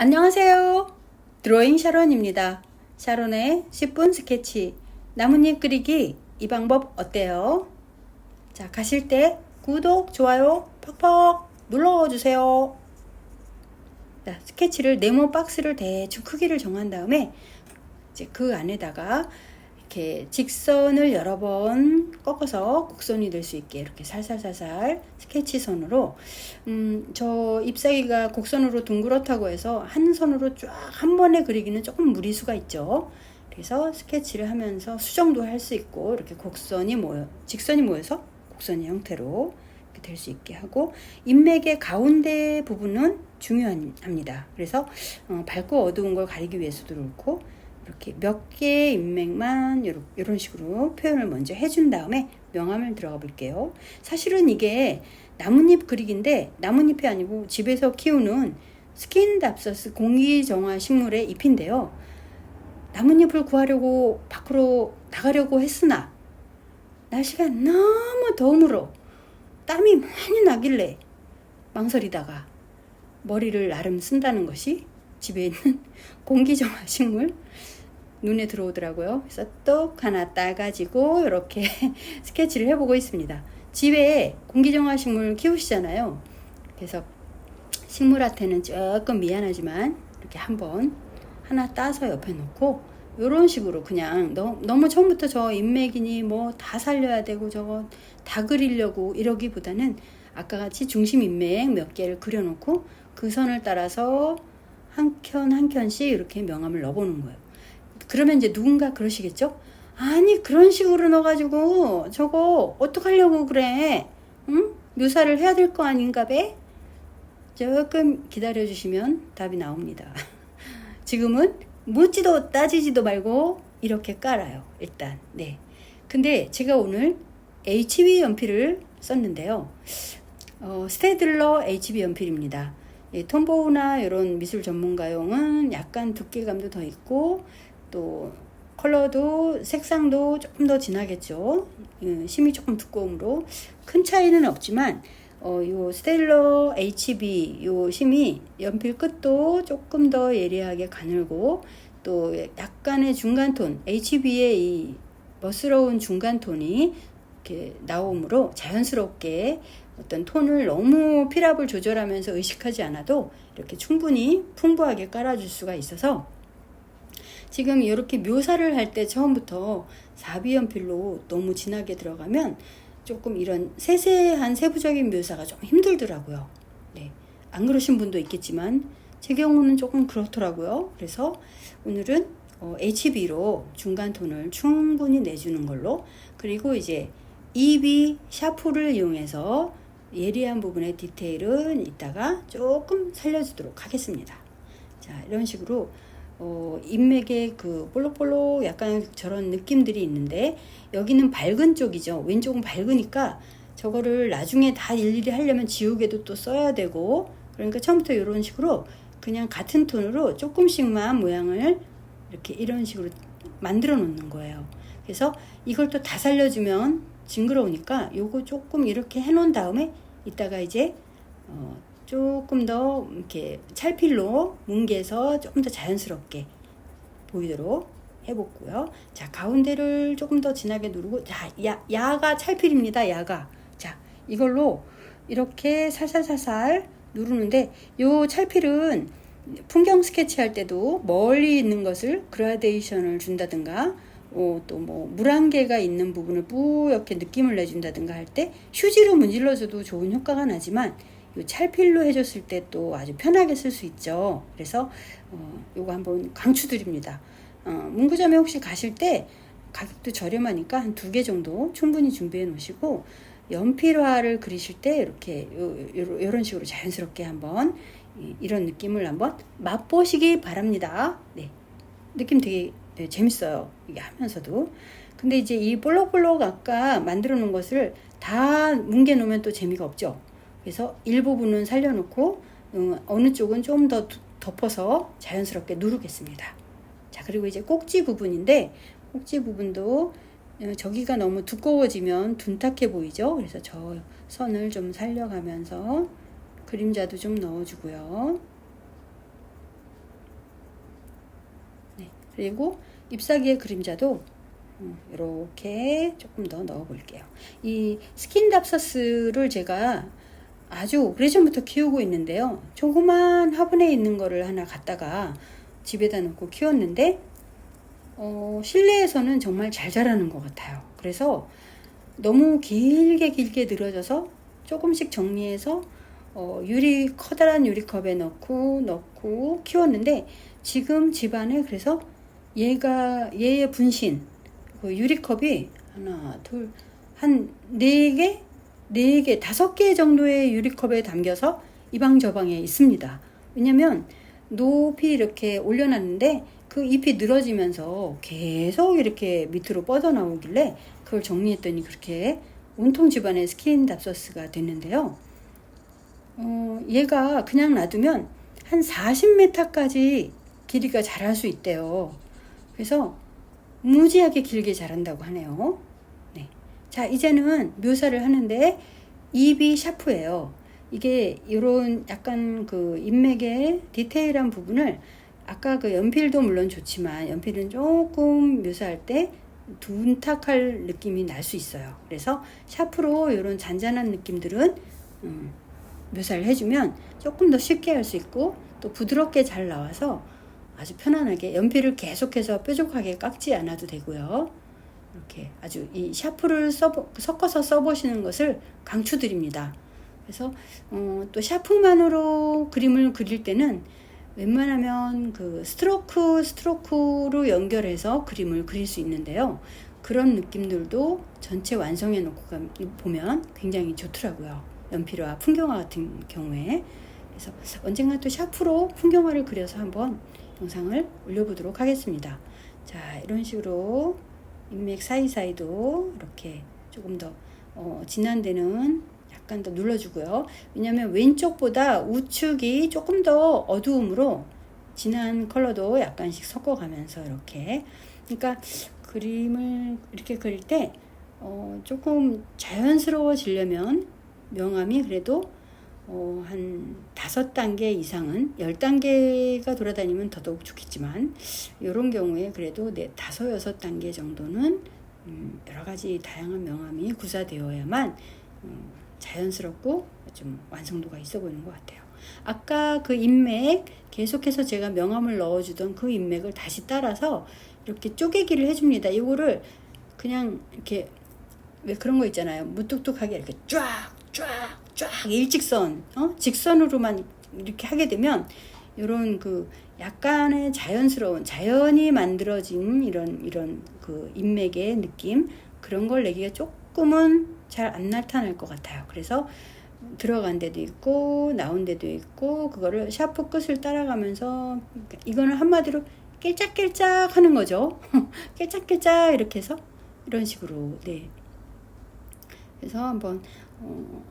안녕하세요. 드로잉 샤론입니다. 샤론의 10분 스케치. 나뭇잎 그리기 이 방법 어때요? 자, 가실 때 구독, 좋아요 팍팍 눌러주세요. 자, 스케치를 네모 박스를 대충 크기를 정한 다음에 이제 그 안에다가 이렇게 직선을 여러 번 꺾어서 곡선이 될 수 있게 이렇게 살살살살 스케치 선으로 음, 저 잎사귀가 곡선으로 둥그렇다고 해서 한 선으로 쫙 한 번에 그리기는 조금 무리수가 있죠. 그래서 스케치를 하면서 수정도 할 수 있고 이렇게 곡선이 모여 직선이 모여서 곡선의 형태로 될 수 있게 하고 인맥의 가운데 부분은 중요합니다. 그래서 어, 밝고 어두운 걸 가리기 위해서도 그렇고 이렇게 몇 개의 인맥만 이런 식으로 표현을 먼저 해준 다음에 명암을 들어가 볼게요. 사실은 이게 나뭇잎 그리기인데 나뭇잎이 아니고 집에서 키우는 스킨답서스 공기정화 식물의 잎인데요. 나뭇잎을 구하려고 밖으로 나가려고 했으나 날씨가 너무 더움으로 땀이 많이 나길래 망설이다가 머리를 나름 쓴다는 것이 집에 있는 공기정화 식물 눈에 들어오더라고요. 그래서 똑 하나 따가지고 이렇게 스케치를 해보고 있습니다. 집에 공기정화 식물 키우시잖아요. 그래서 식물한테는 조금 미안하지만 이렇게 한번 하나 따서 옆에 놓고 이런 식으로 그냥 너무, 너무 처음부터 저 인맥이니 뭐 다 살려야 되고 저거 다 그리려고 이러기보다는 아까 같이 중심 인맥 몇 개를 그려놓고 그 선을 따라서 한 켠 한 켠씩 이렇게 명암을 넣어보는 거예요. 그러면 이제 누군가 그러시겠죠? 아니 그런 식으로 넣어가지고 저거 어떡하려고 그래? 응? 묘사를 해야 될 거 아닌가 배? 조금 기다려 주시면 답이 나옵니다. 지금은 묻지도 따지지도 말고 이렇게 깔아요. 일단 네. 근데 제가 오늘 HB 연필을 썼는데요. 어, 스테들러 HB 연필입니다. 예, 톰보우나 이런 미술 전문가용은 약간 두께감도 더 있고 또 컬러도 색상도 조금 더 진하겠죠. 음, 심이 조금 두꺼움으로 큰 차이는 없지만 어, 요 스텔러 HB 요 심이 연필 끝도 조금 더 예리하게 가늘고 또 약간의 중간 톤 HB의 이 멋스러운 중간 톤이 이렇게 나오므로 자연스럽게 어떤 톤을 너무 필압을 조절하면서 의식하지 않아도 이렇게 충분히 풍부하게 깔아줄 수가 있어서 지금 이렇게 묘사를 할 때 처음부터 사비연필로 너무 진하게 들어가면 조금 이런 세세한 세부적인 묘사가 좀 힘들더라고요. 네. 안 그러신 분도 있겠지만 제 경우는 조금 그렇더라고요. 그래서 오늘은 어, HB로 중간 톤을 충분히 내주는 걸로 그리고 이제 EB 샤프를 이용해서 예리한 부분의 디테일은 이따가 조금 살려주도록 하겠습니다. 자, 이런 식으로 어, 인맥에 그 볼록볼록 약간 저런 느낌들이 있는데 여기는 밝은 쪽이죠. 왼쪽은 밝으니까 저거를 나중에 다 일일이 하려면 지우개도 또 써야 되고 그러니까 처음부터 이런 식으로 그냥 같은 톤으로 조금씩만 모양을 이렇게 이런 식으로 만들어 놓는 거예요. 그래서 이걸 또 다 살려주면 징그러우니까 요거 조금 이렇게 해 놓은 다음에 이따가 이제 어, 조금 더 이렇게 찰필로 뭉개서 조금 더 자연스럽게 보이도록 해봤고요. 자, 가운데를 조금 더 진하게 누르고, 자, 야, 야가 찰필입니다. 야가. 자, 이걸로 이렇게 살살살살 누르는데, 요 찰필은 풍경 스케치 할 때도 멀리 있는 것을 그라데이션을 준다든가, 어, 또뭐 물안개가 있는 부분을 뿌옇게 느낌을 내준다든가 할 때 휴지로 문질러줘도 좋은 효과가 나지만 요 찰필로 해줬을 때 또 아주 편하게 쓸 수 있죠. 그래서 어, 요거 한번 강추드립니다. 어, 문구점에 혹시 가실 때 가격도 저렴하니까 한 두 개 정도 충분히 준비해 놓으시고 연필화를 그리실 때 이렇게 요, 요, 요런 식으로 자연스럽게 한번 이런 느낌을 한번 맛보시기 바랍니다. 네. 느낌 되게 네, 재밌어요. 이게 하면서도. 근데 이제 이 볼록볼록 아까 만들어 놓은 것을 다 뭉개 놓으면 또 재미가 없죠. 그래서 일부분은 살려놓고 음, 어느 쪽은 좀 더 덮어서 자연스럽게 누르겠습니다. 자 그리고 이제 꼭지 부분인데 꼭지 부분도 어, 저기가 너무 두꺼워지면 둔탁해 보이죠. 그래서 저 선을 좀 살려가면서 그림자도 좀 넣어주고요. 그리고 잎사귀의 그림자도 이렇게 조금 더 넣어 볼게요. 이 스킨답서스를 제가 아주 오래전부터 키우고 있는데요. 조그만 화분에 있는 거를 하나 갖다가 집에다 놓고 키웠는데 어, 실내에서는 정말 잘 자라는 것 같아요. 그래서 너무 길게 길게 늘어져서 조금씩 정리해서 어, 유리 커다란 유리컵에 넣고 넣고 키웠는데 지금 집안에 그래서 얘가 얘의 분신 그 유리컵이 하나 둘 한 네 개 네개 다섯 개 정도의 유리컵에 담겨서 이방저 방에 있습니다. 왜냐면 높이 이렇게 올려놨는데 그 잎이 늘어지면서 계속 이렇게 밑으로 뻗어 나오길래 그걸 정리했더니 그렇게 온통 집안에 스킨 답서스가 됐는데요. 어, 얘가 그냥 놔두면 한 40m까지 길이가 자랄 수 있대요. 그래서 무지하게 길게 자란다고 하네요. 네. 자, 이제는 묘사를 하는데 잎이 샤프예요. 이게 이런 약간 그 인맥의 디테일한 부분을 아까 그 연필도 물론 좋지만 연필은 조금 묘사할 때 둔탁할 느낌이 날 수 있어요. 그래서 샤프로 이런 잔잔한 느낌들은 음, 묘사를 해주면 조금 더 쉽게 할 수 있고 또 부드럽게 잘 나와서 아주 편안하게 연필을 계속해서 뾰족하게 깎지 않아도 되고요. 이렇게 아주 이 샤프를 써 섞어서 써보시는 것을 강추드립니다. 그래서 어, 또 샤프만으로 그림을 그릴 때는 웬만하면 그 스트로크 스트로크로 연결해서 그림을 그릴 수 있는데요. 그런 느낌들도 전체 완성해 놓고 보면 굉장히 좋더라고요. 연필화, 풍경화 같은 경우에. 그래서 언젠가 또 샤프로 풍경화를 그려서 한번 영상을 올려보도록 하겠습니다. 자, 이런 식으로 인맥 사이사이도 이렇게 조금 더 어, 진한 데는 약간 더 눌러주고요. 왜냐하면 왼쪽보다 우측이 조금 더 어두움으로 진한 컬러도 약간씩 섞어가면서 이렇게 그러니까 그림을 이렇게 그릴 때 어, 조금 자연스러워지려면 명암이 그래도 어, 한 다섯 단계 이상은 열 단계가 돌아다니면 더더욱 좋겠지만 이런 경우에 그래도 네 다섯 여섯 단계 정도는 음, 여러 가지 다양한 명암이 구사되어야만 음, 자연스럽고 좀 완성도가 있어 보이는 것 같아요. 아까 그 인맥 계속해서 제가 명암을 넣어주던 그 인맥을 다시 따라서 이렇게 쪼개기를 해줍니다. 이거를 그냥 이렇게 왜 그런 거 있잖아요. 무뚝뚝하게 이렇게 쫙, 쫙, 쫙 일직선, 어? 직선으로만 이렇게 하게 되면 이런 그 약간의 자연스러운 자연이 만들어진 이런 이런 그 인맥의 느낌 그런 걸 내기가 조금은 잘 안 나타날 것 같아요. 그래서 들어간 데도 있고 나온 데도 있고 그거를 샤프 끝을 따라가면서 이거는 한마디로 낄짝낄짝 하는 거죠. 낄짝낄짝 이렇게 해서 이런 식으로 네. 그래서 한번 어,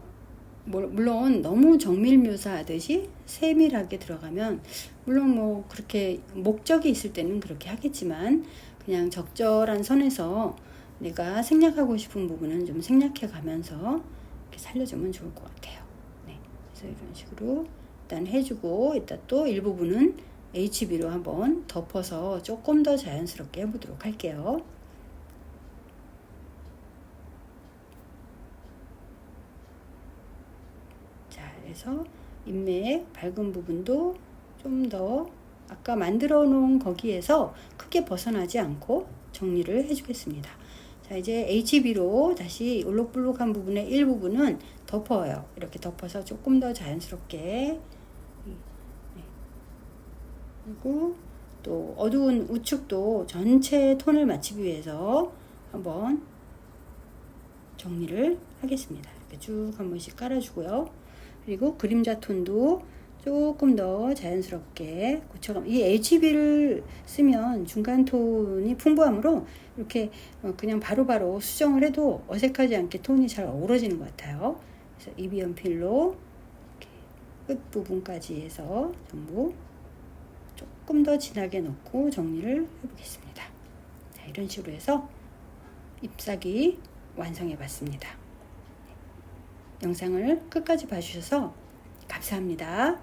물론 너무 정밀 묘사하듯이 세밀하게 들어가면 물론 뭐 그렇게 목적이 있을 때는 그렇게 하겠지만 그냥 적절한 선에서 내가 생략하고 싶은 부분은 좀 생략해 가면서 이렇게 살려주면 좋을 것 같아요. 네. 그래서 이런 식으로 일단 해주고 이따 또 일부분은 HB로 한번 덮어서 조금 더 자연스럽게 해보도록 할게요. 자, 그래서 인맥 밝은 부분도 좀 더 아까 만들어 놓은 거기에서 크게 벗어나지 않고 정리를 해주겠습니다. 자, 이제 HB로 다시 울룩불룩한 부분의 일부분은 덮어요. 이렇게 덮어서 조금 더 자연스럽게. 네. 그리고 또 어두운 우측도 전체 톤을 맞추기 위해서 한번 정리를 하겠습니다. 이렇게 쭉 한 번씩 깔아주고요. 그리고 그림자 톤도 조금 더 자연스럽게 고쳐가 이 HB를 쓰면 중간 톤이 풍부하므로 이렇게 어, 그냥 바로바로 바로 수정을 해도 어색하지 않게 톤이 잘 어우러지는 것 같아요. 그래서 이비 연필로 끝 부분까지 해서 전부 조금 더 진하게 넣고 정리를 해보겠습니다. 자, 이런 식으로 해서 잎사귀 완성해 봤습니다. 영상을 끝까지 봐주셔서 감사합니다.